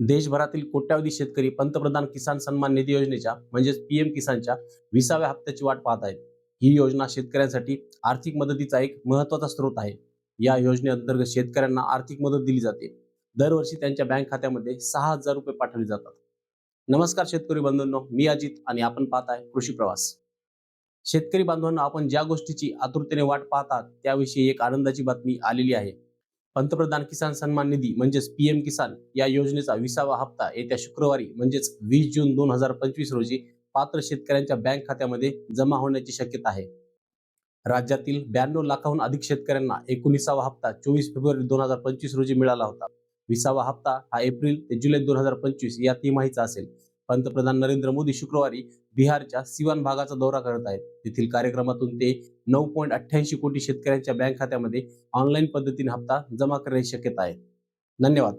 देशभरातील कोट्यावधी शेतकरी पंतप्रधान किसान सन्मान निधी योजनेच्या म्हणजेच पीएम किसानच्या विसाव्या हप्त्याची वाट पाहत आहेत. ही योजना शेतकऱ्यांसाठी आर्थिक मदतीचा एक महत्त्वाचा स्रोत आहे. या योजनेअंतर्गत शेतकऱ्यांना आर्थिक मदत दिली जाते. दरवर्षी त्यांच्या बँक खात्यामध्ये सहा हजार रुपये पाठवले जातात. नमस्कार शेतकरी बंधूंनो मी अजित आणि आपण पाहत आहे कृषी प्रवास. शेतकरी बांधवांना आपण ज्या गोष्टीची आतुरतेने वाट पाहतात त्याविषयी एक आनंदाची बातमी आलेली आहे. पंतप्रधान किसान सन्मान निधी म्हणजेच पीएम किसान या योजनेचा विसावा हप्ता येत्या शुक्रवारी म्हणजेच वीस जून दोन हजार पंचवीस रोजी पात्र शेतकऱ्यांच्या बँक खात्यामध्ये जमा होण्याची शक्यता आहे. राज्यातील ब्याण्णव लाखाहून अधिक शेतकऱ्यांना एकोणीसावा हप्ता चोवीस फेब्रुवारी दोन हजार पंचवीस रोजी मिळाला होता. विसावा हप्ता हा एप्रिल ते जुलै दोन हजार पंचवीस या तिमाहीचा असेल. पंतप्रधान नरेंद्र मोदी शुक्रवारी बिहारच्या सिवान भागाचा दौरा करत आहेत. तेथील कार्यक्रमातून ते नऊ पॉईंट अठ्ठ्याऐंशी कोटी शेतकऱ्यांच्या बँक खात्यामध्ये ऑनलाईन पद्धतीने हप्ता जमा करण्याची शक्यता आहे. धन्यवाद.